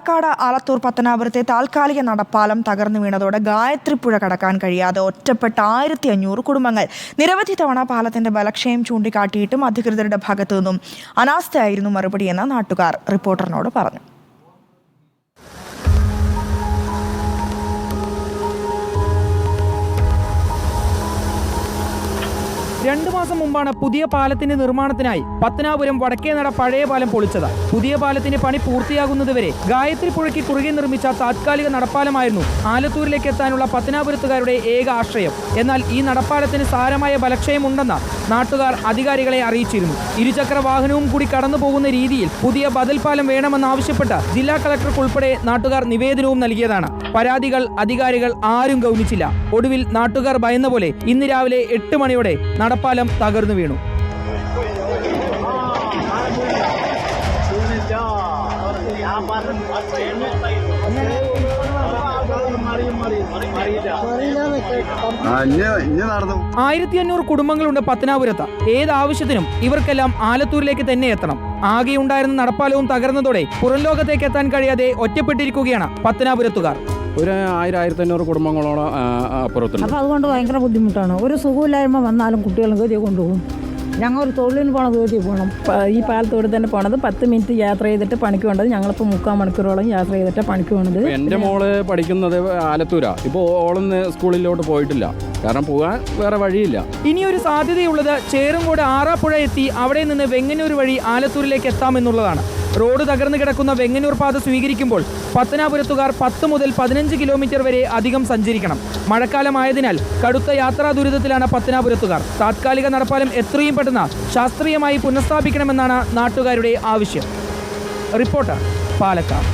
പാലക്കാട് ആലത്തൂർ പത്തനാപുരത്തെ താൽക്കാലിക നടപ്പാലം തകർന്നു വീണതോടെ ഗായത്രിപ്പുഴ കടക്കാൻ കഴിയാതെ ഒറ്റപ്പെട്ട ആയിരത്തി അഞ്ഞൂറ് കുടുംബങ്ങൾ. നിരവധി തവണ പാലത്തിന്റെ ബലക്ഷയം ചൂണ്ടിക്കാട്ടിയിട്ടും അധികൃതരുടെ ഭാഗത്തു നിന്നും അനാസ്ഥയായിരുന്നു മറുപടിയെന്ന് നാട്ടുകാർ റിപ്പോർട്ടറിനോട് പറഞ്ഞു. രണ്ടു മാസം മുമ്പാണ് പുതിയ പാലത്തിന്റെ നിർമ്മാണത്തിനായി പത്തനാപുരം വടക്കേനട പഴയ പാലം പൊളിച്ചത്. പുതിയ പാലത്തിന്റെ പണി പൂർത്തിയാകുന്നതുവരെ ഗായത്രി പുഴയ്ക്ക് കുറുകെ നിർമ്മിച്ച താത്കാലിക നടപ്പാലമായിരുന്നു ആലത്തൂരിലേക്ക് എത്താനുള്ള പത്തനാപുരത്തുകാരുടെ ഏക ആശ്രയം. എന്നാൽ ഈ നടപ്പാലത്തിന് സാരമായ ബലക്ഷയമുണ്ടെന്ന് നാട്ടുകാർ അധികാരികളെ അറിയിച്ചിരുന്നു. ഇരുചക്ര വാഹനവും കൂടി കടന്നു പോകുന്ന രീതിയിൽ പുതിയ ബദൽ പാലം വേണമെന്നാവശ്യപ്പെട്ട് ജില്ലാ കളക്ടർക്ക് ഉൾപ്പെടെ നാട്ടുകാർ നിവേദനവും നൽകിയതാണ്. പരാതികൾ അധികാരികൾ ആരും ഗൗനിച്ചില്ല. ഒടുവിൽ നാട്ടുകാർ ഭയന്ന പോലെ ഇന്ന് രാവിലെ എട്ട് മണിയോടെ നടപ്പാലം തകർന്നു വീണു. ആയിരത്തി അഞ്ഞൂറ് കുടുംബങ്ങളുണ്ട് പത്തനാപുരത്ത്. ഏത് ആവശ്യത്തിനും ഇവർക്കെല്ലാം ആലത്തൂരിലേക്ക് തന്നെ എത്തണം. ആകെയുണ്ടായിരുന്ന നടപ്പാലവും തകർന്നതോടെ പുറം ലോകത്തേക്ക് എത്താൻ കഴിയാതെ ഒറ്റപ്പെട്ടിരിക്കുകയാണ് പത്തനാപുരത്തുകാർ. ഒരു ആയിരം ആയിരത്തി അഞ്ഞൂറ് കുടുംബങ്ങളോളം അപ്പുറത്തുണ്ട്. അപ്പോൾ അതുകൊണ്ട് ഭയങ്കര ബുദ്ധിമുട്ടാണ്. ഒരു സുഖമില്ലായ്മ വന്നാലും കുട്ടികളും ഗതി കൊണ്ടുപോകും. ഞങ്ങൾ ഒരു തൊഴിലിന് പോകണം ഗതി പോകണം. ഈ പാലത്തോട് തന്നെ പോണത് പത്ത് മിനിറ്റ് യാത്ര ചെയ്തിട്ട് പണിക്ക് വേണ്ടത് ഞങ്ങളിപ്പോൾ മുക്കാൽ മണിക്കൂറോളം യാത്ര ചെയ്തിട്ട് പണിക്ക് വേണ്ടത് എന്റെ മോൾ പഠിക്കുന്നത് ആലത്തൂരാ. ഇപ്പോൾ ഓളൊന്ന് സ്കൂളിലോട്ട് പോയിട്ടില്ല. കാരണം പോകാൻ വേറെ വഴിയില്ല. ഇനി ഒരു സാധ്യതയുള്ളത് ചേറുംകോട് ആറാപ്പുഴ എത്തി അവിടെ നിന്ന് വെങ്ങനൂർ വഴി ആലത്തൂരിലേക്ക് എത്താമെന്നുള്ളതാണ്. റോഡ് തകർന്നു കിടക്കുന്ന വെങ്ങന്നൂർ പാത സ്വീകരിക്കുമ്പോൾ പത്തനാപുരത്തുകാർ പത്ത് മുതൽ പതിനഞ്ച് കിലോമീറ്റർ വരെ അധികം സഞ്ചരിക്കണം. മഴക്കാലമായതിനാൽ കടുത്ത യാത്രാ ദുരിതത്തിലാണ് പത്തനാപുരത്തുകാർ. താത്കാലിക നടപ്പാലം എത്രയും പെട്ടെന്ന് ശാസ്ത്രീയമായി പുനഃസ്ഥാപിക്കണമെന്നാണ് നാട്ടുകാരുടെ ആവശ്യം. റിപ്പോർട്ടർ പാലക്കാട്.